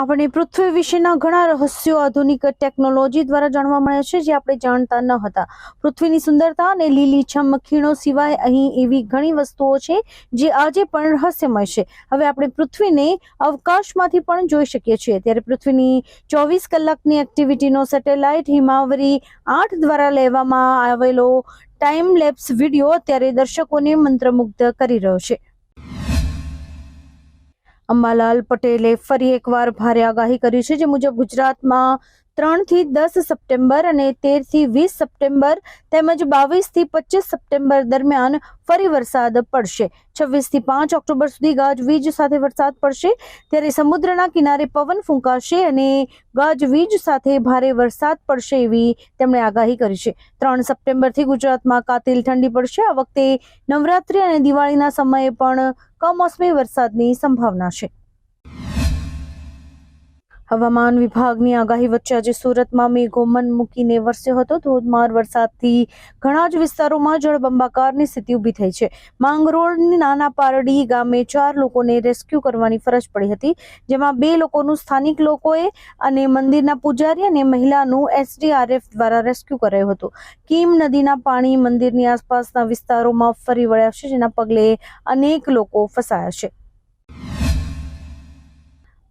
આપણે પૃથ્વી વિશેના ઘણા રહસ્યો આધુનિક ટેકનોલોજી દ્વારા જાણવા મળે છે, જે આપણે જાણતા ન હતા. પૃથ્વીની સુંદરતા અને લીલીછમ ખીણો સિવાય અહીં એવી ઘણી વસ્તુઓ છે, જે આજે પણ રહસ્યમય છે. હવે આપણે પૃથ્વીને અવકાશમાંથી પણ જોઈ શકીએ છીએ. ત્યારે પૃથ્વીની ચોવીસ કલાકની એક્ટિવિટીનો સેટેલાઇટ હિમાવરી આઠ દ્વારા લેવામાં આવેલો ટાઈમ લેપ્સ વીડિયો અત્યારે દર્શકોને મંત્રમુગ્ધ કરી રહ્યો છે. અંબાલાલ પટેલે ફરી એકવાર ભારે આગાહી કરી છે જે મુજબ ગુજરાતમાં ત્રણથી દસ સપ્ટેમ્બર અને તેરથી વીસ સપ્ટેમ્બર તેમજ બાવીસથી પચીસ સપ્ટેમ્બર દરમિયાન ફરી વરસાદ પડશે. છવ્વીસથી પાંચ ઓક્ટોબર સુધી ગાજવીજ સાથે વરસાદ પડશે. ત્યારે સમુદ્રના કિનારે પવન ફૂંકાશે અને ગાજવીજ સાથે ભારે વરસાદ પડશે એવી તેમણે આગાહી કરી છે. ત્રણ સપ્ટેમ્બરથી ગુજરાતમાં કાતિલ ઠંડી પડશે. આ વખતે નવરાત્રી અને દિવાળીના સમયે પણ કમોસમી વરસાદની સંભાવના છે. હવામાન વિભાગની આગાહી વચ્ચે આજે સુરતમાં મેઘો મન મૂકીને વરસ્યો હતો. ધોધમાર વરસાદથી ઘણા જ વિસ્તારોમાં જળબંબાકારની સ્થિતિ ઊભી થઈ છે. માંગરોળની નાના પારડી ગામે ચાર લોકોને રેસ્ક્યુ કરવાની ફરજ પડી હતી, જેમાં બે લોકોનું સ્થાનિક લોકોએ અને મંદિરના પૂજારી અને મહિલાનું એસડીઆરએફ દ્વારા રેસ્ક્યુ કરાયું હતું. કીમ નદીના પાણી મંદિરની આસપાસના વિસ્તારોમાં ફરી વળ્યા છે, જેના પગલે અનેક લોકો ફસાયા છે.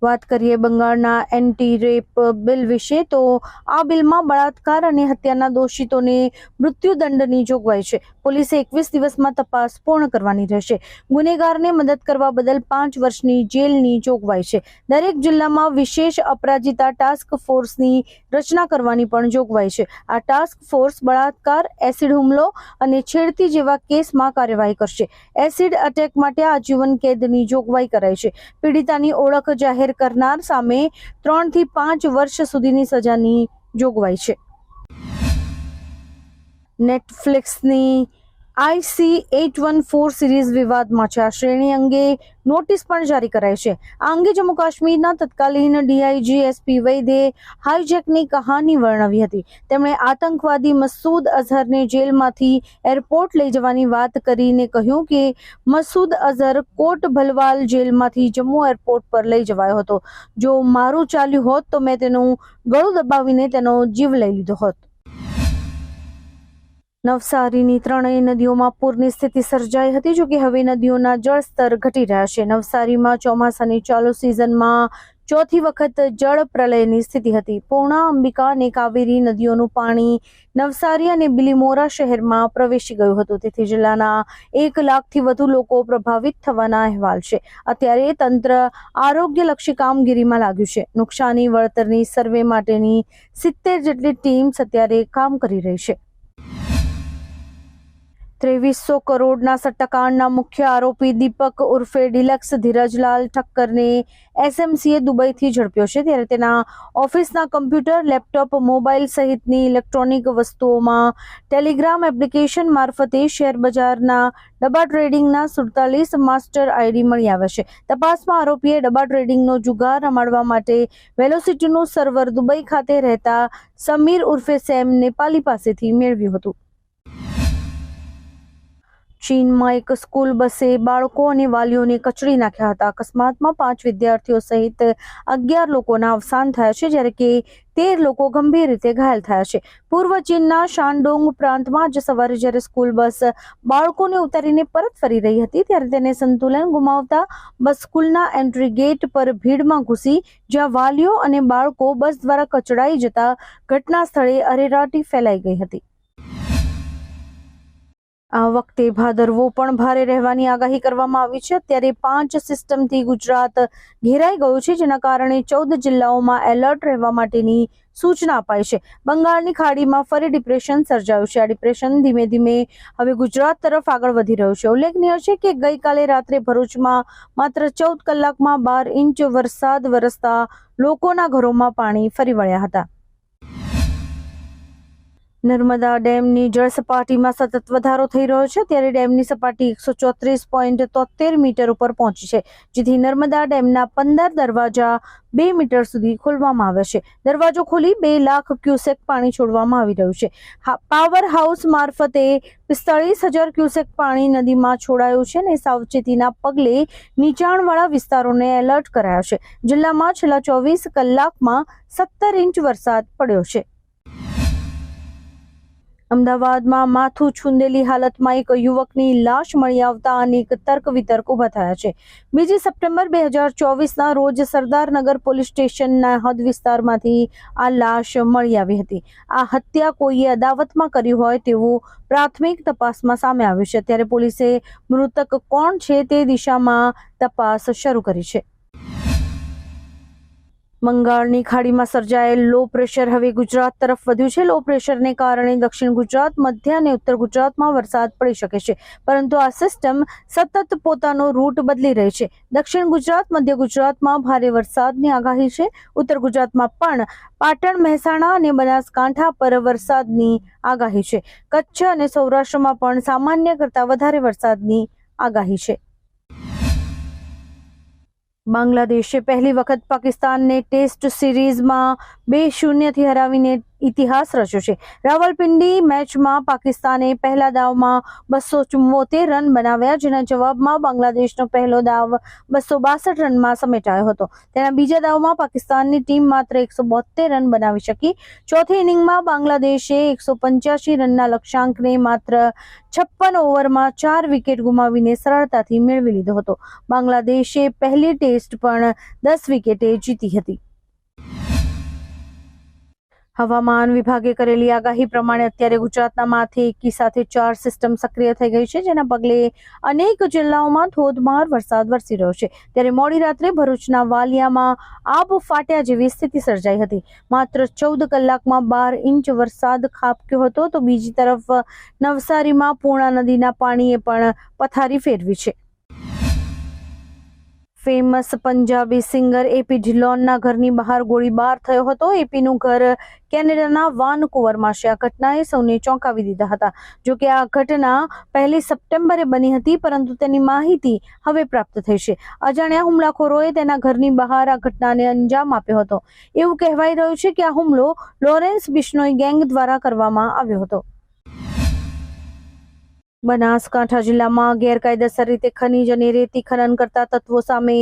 વાત કરીએ બંગાળના એન્ટી રેપ બિલ વિશે, તો આ બિલમાં બળાત્કાર અને હત્યાના દોષિતોને મૃત્યુદંડની જોગવાઈ છે. પોલીસે એકવીસ દિવસમાં તપાસ પૂર્ણ કરવાની રહેશે. ગુનેગારને મદદ કરવા બદલ પાંચ વર્ષની જેલની જોગવાઈ છે. દરેક જિલ્લામાં વિશેષ અપરાજિતા ટાસ્ક ફોર્સની રચના કરવાની પણ જોગવાઈ છે. આ ટાસ્ક ફોર્સ બળાત્કાર, એસિડ હુમલો અને છેડતી જેવા કેસમાં કાર્યવાહી કરશે. એસિડ અટેક માટે આજીવન કેદની જોગવાઈ કરાઈ છે. પીડિતાની ઓળખ જાહેર કરનાર સામે ત્રણથી પાંચ વર્ષ સુધીની સજાની જોગવાઈ છે. નેટફ્લિક્સની IC eight one four series વિવાદમાં છે આ શ્રેણી અંગે નોટિસ પણ જારી કરાઈ છે. આ અંગે જમ્મુ કાશ્મીરના તત્કાલીન ડીઆઈજી એસપી વૈદે હાઈજેકની કહાની વર્ણવી હતી. તેમણે આતંકવાદી મસૂદ અઝહરને જેલમાંથી એરપોર્ટ લઈ જવાની વાત કરીને કહ્યું કે મસૂદ અઝહર કોટ ભલવાલ જેલમાંથી જમ્મુ એરપોર્ટ પર લઈ જવાયો હતો. જો મારું ચાલ્યું હોત તો મેં તેનું ગળું દબાવીને તેનો જીવ લઈ લીધો હોત. નવસારીની ત્રણેય નદીઓમાં પૂરની સ્થિતિ સર્જાઈ હતી. જોકે હવે નદીઓના જળસ્તર ઘટી રહ્યા છે. નવસારીમાં ચોમાસાની ચાલુ સિઝનમાં ચોથી વખત જળ પ્રલયની સ્થિતિ હતી. પૂર્ણા, અંબિકા અને કાવેરી નદીઓનું પાણી નવસારી અને બિલીમોરા શહેરમાં પ્રવેશી ગયું હતું. તેથી જિલ્લાના એક લાખથી વધુ લોકો પ્રભાવિત થવાના અહેવાલ છે. અત્યારે તંત્ર આરોગ્યલક્ષી કામગીરીમાં લાગ્યું છે. નુકસાની, વળતરની સર્વે માટેની સિત્તેર જેટલી ટીમ્સ અત્યારે કામ કરી રહી છે. ત્રેવીસો કરોડના સટ્ટાકાંડના મુખ્ય આરોપી દીપક ઉર્ફે ડિલક્સ ધીરજલાલ ઠક્કરને એસએમસીએ દુબઈથી ઝડપ્યો છે ત્યારે તેના ઓફિસના કમ્પ્યુટર, લેપટોપ, મોબાઈલ સહિતની ઇલેક્ટ્રોનિક વસ્તુઓમાં ટેલિગ્રામ એપ્લિકેશન મારફતે શેર બજારના ડબ્બા ટ્રેડિંગના સુડતાલીસ માસ્ટર આઈડી મળી આવ્યા છે. તપાસમાં આરોપીએ ડબ્બા ટ્રેડિંગનો જુગાર રમાડવા માટે વેલોસિટીનું સર્વર દુબઈ ખાતે રહેતા સમીર ઉર્ફે સેમ નેપાલી પાસેથી મેળવ્યું હતું. ચીનમાં એક સ્કૂલ બસે બાળકો અને વાલીઓને કચડી નાખ્યા હતા. અકસ્માતમાં પાંચ વિદ્યાર્થીઓ સહિત અગિયાર લોકોના અવસાન થયા છે, જ્યારે કે તેર લોકો ગંભીર રીતે ઘાયલ થયા છે. પૂર્વ ચીનના શાનડોંગ પ્રાંતમાં આજે સવારે જ્યારે સ્કૂલ બસ બાળકોને ઉતારીને પરત ફરી રહી હતી, ત્યારે તેને સંતુલન ગુમાવતા બસ સ્કૂલના એન્ટ્રી ગેટ પર ભીડમાં ઘૂસી, જ્યાં વાલીઓ અને બાળકો બસ દ્વારા કચડાઈ જતા ઘટના સ્થળે અરેરાટી ફેલાઈ ગઈ હતી. આ વખતે ભાદરવો પણ ભારે રહેવાની આગાહી કરવામાં આવી છે. અત્યારે પાંચ સિસ્ટમથી ગુજરાત ઘેરાઈ ગયું છે, જેના કારણે ચૌદ જિલ્લાઓમાં એલર્ટ રહેવા માટેની સૂચના અપાઈ છે. બંગાળની ખાડીમાં ફરી ડિપ્રેશન સર્જાયું છે. આ ડિપ્રેશન ધીમે ધીમે હવે ગુજરાત તરફ આગળ વધી રહ્યું છે. ઉલ્લેખનીય છે કે ગઈકાલે રાત્રે ભરૂચમાં માત્ર ચૌદ કલાકમાં બાર ઇંચ વરસાદ વરસતા લોકોના ઘરોમાં પાણી ફરી વળ્યા હતા. નર્મદા ડેમની જળ સપાટીમાં સતત વધારો થઈ રહ્યો છે. ત્યારે ડેમની સપાટી એકસો ચોત્રીસ પોઈન્ટ તોતેર મીટર ઉપર પહોંચી છે, જેથી નર્મદા ડેમના પંદર દરવાજા બે મીટર સુધી ખોલવામાં આવ્યા છે. દરવાજો ખોલી બે લાખ ક્યુસેક પાણી છોડવામાં આવી રહ્યું છે. પાવર હાઉસ મારફતે પિસ્તાળીસ હજાર ક્યુસેક પાણી નદીમાં છોડાયું છે અને સાવચેતીના પગલે નીચાણવાળા વિસ્તારોને એલર્ટ કરાયા છે. જિલ્લામાં છેલ્લા ચોવીસ કલાકમાં સત્તર ઇંચ વરસાદ પડ્યો છે. અમદાવાદમાં માથું છુંદેલી હાલતમાં એક યુવકની લાશ મળી આવતા અનેક તર્ક વિતર્ક ઊભા થયા છે. બીજી સપ્ટેમ્બર બે હજાર ચોવીસના રોજ સરદારનગર પોલીસ સ્ટેશનના હદ વિસ્તારમાંથી આ લાશ મળી આવી હતી. આ હત્યા કોઈએ અદાવતમાં કરી હોય તેવું પ્રાથમિક તપાસમાં સામે આવ્યું છે. ત્યારે પોલીસે મૃતક કોણ છે તે દિશામાં તપાસ શરૂ કરી છે. બંગાળની ખાડીમાં સર્જાયેલ લો પ્રેશર હવે ગુજરાત તરફ વધ્યું છે. લો પ્રેશરને કારણે દક્ષિણ ગુજરાત, મધ્ય અને ઉત્તર ગુજરાતમાં વરસાદ પડી શકે છે. પરંતુ આ સિસ્ટમ સતત પોતાનો રૂટ બદલી રહી છે. દક્ષિણ ગુજરાત, મધ્ય ગુજરાતમાં ભારે વરસાદની આગાહી છે. ઉત્તર ગુજરાતમાં પણ પાટણ, મહેસાણા અને બનાસકાંઠા પર વરસાદની આગાહી છે. કચ્છ અને સૌરાષ્ટ્રમાં પણ સામાન્ય કરતાં વધારે વરસાદની આગાહી છે. બાંગ્લાદેશે પહેલી વખત પાકિસ્તાનને ટેસ્ટ સિરીઝમાં બે શૂન્યથી હરાવીને ઇતિહાસ રચ્યો છે. રાવલપિંડી મેચમાં પાકિસ્તાને પહેલા દાવમાં બસો ચુમ્મોતેર રન બનાવ્યા, જેના જવાબમાં બાંગ્લાદેશનો પહેલો દાવ બસો બાસઠ રનમાં સમેટાયો હતો. તેના બીજા દાવમાં પાકિસ્તાનની ટીમ માત્ર એકસો બોતેર રન બનાવી શકી. ચોથી ઇનિંગમાં બાંગ્લાદેશે એકસો પંચ્યાસી રનના લક્ષ્યાંકને માત્ર છપ્પન ઓવરમાં ચાર વિકેટ ગુમાવીને સરળતાથી મેળવી લીધો હતો. બાંગ્લાદેશે પહેલી ટેસ્ટ પણ દસ વિકેટે જીતી હતી. હવામાન વિભાગે કરેલી આગાહી પ્રમાણે અત્યારે ગુજરાતના માથે એકી સાથે ચાર સિસ્ટમ સક્રિય થઈ ગઈ છે, જેના પગલે અનેક જિલ્લાઓમાં ધોધમાર વરસાદ વરસી રહ્યો છે. ત્યારે મોડી રાત્રે ભરૂચના વાલિયામાં આબ ફાટ્યા જેવી સ્થિતિ સર્જાઈ હતી. માત્ર ચૌદ કલાકમાં બાર ઇંચ વરસાદ ખાબક્યો હતો, તો બીજી તરફ નવસારીમાં પૂર્ણા નદીના પાણીએ પણ પથારી ફેરવી છે. ફેમસ પંજાબી સિંગર એપી ઢિલોનના ઘરની બહાર ગોળીબાર થયો હતો. એપીનું ઘર કેનેડાના વાનકુવરમાં છે. આ ઘટનાએ સૌને ચોંકાવી દીધા હતા. જો કે આ ઘટના પહેલી સપ્ટેમ્બરે બની હતી, પરંતુ તેની માહિતી હવે પ્રાપ્ત થઈ છે. અજાણ્યા હુમલાખોરોએ તેના ઘરની બહાર આ ઘટનાને અંજામ આપ્યો હતો. એવું કહેવાઈ રહ્યું છે કે આ હુમલો લોરેન્સ બિશ્નોઈ ગેંગ દ્વારા કરવામાં આવ્યો હતો. બનાસકાંઠા જિલ્લામાં ગેરકાયદેસર રીતે ખનીજ અને રેતી ખનન કરતા તત્વો સામે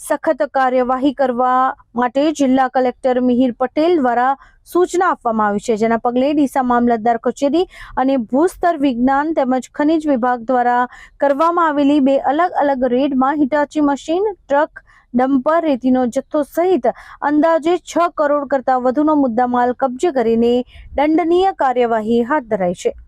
સખત કાર્યવાહી કરવા માટે જિલ્લા કલેક્ટર મિહિર પટેલ દ્વારા સૂચના આપવામાં આવી છે. જેના પગલે ડીસા મામલતદાર કચેરી અને ભૂસ્તર વિજ્ઞાન તેમજ ખનિજ વિભાગ દ્વારા કરવામાં આવેલી બે અલગ અલગ રેડમાં હિટાચી મશીન, ટ્રક, ડમ્પર, રેતીનો જથ્થો સહિત અંદાજે છ કરોડ કરતા વધુનો મુદ્દામાલ કબજે કરીને દંડનીય કાર્યવાહી હાથ ધરાઈ છે.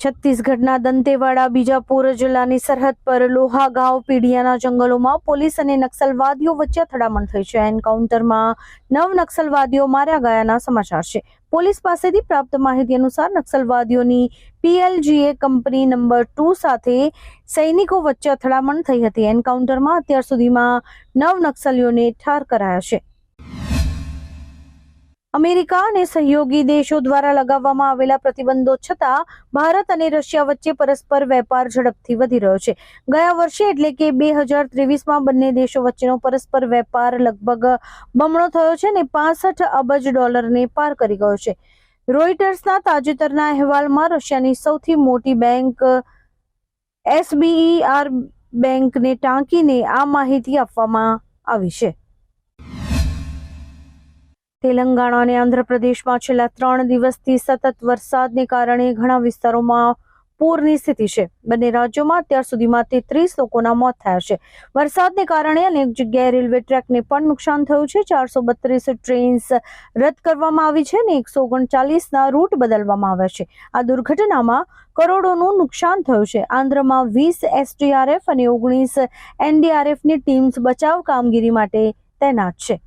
છત્તીસગઢના દંતેવાડા બીજાપુર જિલ્લાની સરહદ પર લોહાગાંવ પીડિયાના જંગલોમાં પોલીસ અને નક્સલવાદીઓ વચ્ચે અથડામણ થઈ છે. એન્કાઉન્ટરમાં નવ નક્સલવાદીઓ માર્યા ગયાના સમાચાર છે. પોલીસ પાસેથી પ્રાપ્ત માહિતી અનુસાર નક્સલવાદીઓની પીએલજીએ કંપની નંબર ટુ સાથે સૈનિકો વચ્ચે અથડામણ થઈ હતી. એન્કાઉન્ટરમાં અત્યાર સુધીમાં નવ નક્સલીઓને ઠાર કરાયા છે. અમેરિકા અને સહયોગી દેશો દ્વારા લગાવવામાં આવેલા પ્રતિબંધો છતાં ભારત અને રશિયા વચ્ચે પરસ્પર વેપાર ઝડપથી વધી રહ્યો છે. ગયા વર્ષે એટલે કે બે હજાર ત્રેવીસમાં બંને દેશો વચ્ચેનો પરસ્પર વેપાર લગભગ બમણો થયો છે અને પાસઠ અબજ ડોલરને પાર કરી ગયો છે. રોઇટર્સના તાજેતરના અહેવાલમાં રશિયાની સૌથી મોટી બેંક એસબીઈઆર બેંકને ટાંકીને આ માહિતી આપવામાં આવી છે. તેલંગાણા અને આંધ્રપ્રદેશમાં છેલ્લા ત્રણ દિવસથી સતત વરસાદને કારણે ઘણા વિસ્તારોમાં પૂરની સ્થિતિ છે. બંને રાજ્યોમાં અત્યાર સુધીમાં તેત્રીસ લોકોના મોત થયા છે. વરસાદને કારણે અનેક જગ્યાએ રેલવે ટ્રેકને પણ નુકસાન થયું છે. ચારસો બત્રીસ ટ્રેન્સ રદ કરવામાં આવી છે અને એકસો ઓગણચાલીસના રૂટ બદલવામાં આવ્યા છે. આ દુર્ઘટનામાં કરોડોનું નુકસાન થયું છે. આંધ્રમાં વીસ એસડીઆરએફ અને ઓગણીસ એનડીઆરએફની ટીમ્સ બચાવ કામગીરી માટે તૈનાત છે.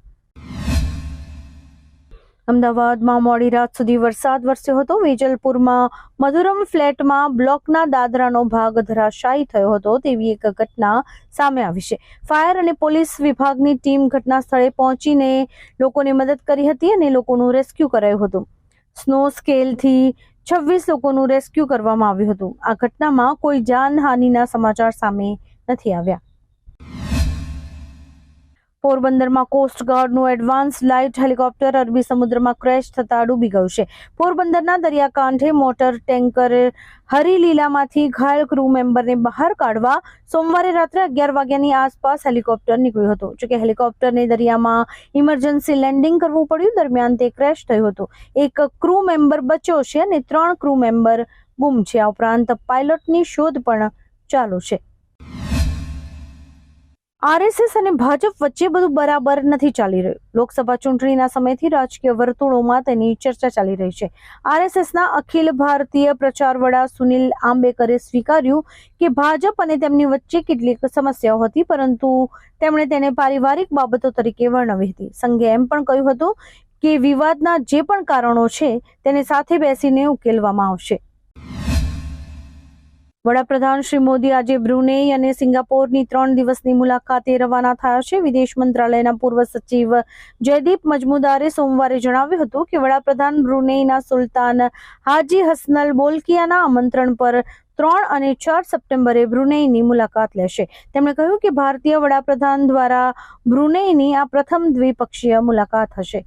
અમદાવાદમાં મોડી રાત સુધી વરસાદ વરસ્યો હતો. વેજલપુરમાં મધુરમ ફ્લેટમાં બ્લોકના દાદરાનો ભાગ ધરાશાયી થયો હતો તેવી એક ઘટના સામે આવી છે. ફાયર અને પોલીસ વિભાગની ટીમ ઘટના સ્થળે પહોંચીને લોકોને મદદ કરી હતી અને લોકોનું રેસ્ક્યુ કરાયું હતું. સ્નો સ્કેલથી છવ્વીસ લોકોનું રેસ્ક્યુ કરવામાં આવ્યું હતું. આ ઘટનામાં કોઈ જાનહાનિના સમાચાર સામે નથી આવ્યા. પોરબંદરમાં કોસ્ટગાર્ડનું એડવાન્સ લાઇટ હેલિકોપ્ટર અરબી સમુદ્રમાં ક્રેશ થતા ડૂબી ગયું છે. પોરબંદરના દરિયાકાંઠે મોટર ટેન્કર હરિલીલામાંથી ઘાયલ ક્રૂ મેમ્બરને બહાર કાઢવા સોમવારે રાત્રે અગિયાર વાગ્યાની આસપાસ હેલિકોપ્ટર નીકળ્યું હતું. જોકે હેલિકોપ્ટરને દરિયામાં ઇમરજન્સી લેન્ડિંગ કરવું પડ્યું, દરમિયાન તે ક્રેશ થયું હતું. એક ક્રૂ મેમ્બર બચ્યો છે અને ત્રણ ક્રૂ મેમ્બર ગુમ છે. આ ઉપરાંત પાયલોટની શોધ પણ ચાલુ છે. આરએસએસ અને ભાજપ વચ્ચે બધું બરાબર નથી ચાલી રહ્યું. લોકસભા ચૂંટણીના સમયથી રાજકીય વર્તુળોમાં તેની ચર્ચા ચાલી રહી છે. આરએસએસના અખિલ ભારતીય પ્રચાર વડા સુનિલ આંબેકરે સ્વીકાર્યું કે ભાજપ અને તેમની વચ્ચે કેટલીક સમસ્યાઓ હતી, પરંતુ તેમણે તેને પારિવારિક બાબતો તરીકે વર્ણવી હતી. સંઘે એમ પણ કહ્યું હતું કે વિવાદના જે પણ કારણો છે, તેને સાથે બેસીને ઉકેલવામાં આવશે. વડાપ્રધાન શ્રી મોદી આજે બ્રુનેઈ અને સિંગાપોરની ત્રણ દિવસની મુલાકાતે રવાના થયા છે. વિદેશ મંત્રાલયના પૂર્વ સચિવ જયદીપ મજમુદારે સોમવારે જણાવ્યું હતું કે વડાપ્રધાન બ્રુનેઈના સુલતાન હાજી હસનલ બોલકિયાના આમંત્રણ પર ત્રણ અને ચાર સપ્ટેમ્બરે બ્રુનેઈની મુલાકાત લેશે. તેમણે કહ્યું કે ભારતીય વડાપ્રધાન દ્વારા બ્રુનેઈની આ પ્રથમ દ્વિપક્ષીય મુલાકાત હશે.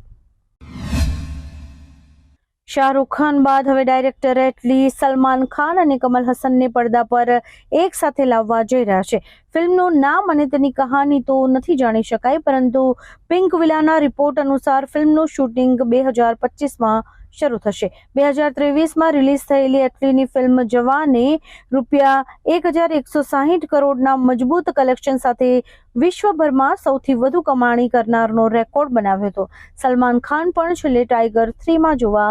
શાહરૂખ ખાન બાદ હવે ડાયરેક્ટર એટલી સલમાન ખાન અને કમલ હસનને પડદા પર એક સાથે લાવવા જઈ રહ્યા છે. ફિલ્મનું નામ અને તેની કહાની તો નથી જાણી શકાય, પરંતુ પિંક વિલાના રિપોર્ટ અનુસાર ફિલ્મનું શૂટિંગ બે હજાર પચીસમાં શરૂ થશે. બે હજાર ત્રેવીસમાં રિલીઝ થયેલી એટલીની ફિલ્મ જવાને રૂપિયા એક હજાર એકસો સાહીઠ કરોડના મજબૂત કલેક્શન સાથે વિશ્વભરમાં સૌથી વધુ કમાણી કરનારનો રેકોર્ડ બનાવ્યો હતો. સલમાન ખાન પણ છેલ્લે ટાઈગર થ્રીમાં જોવા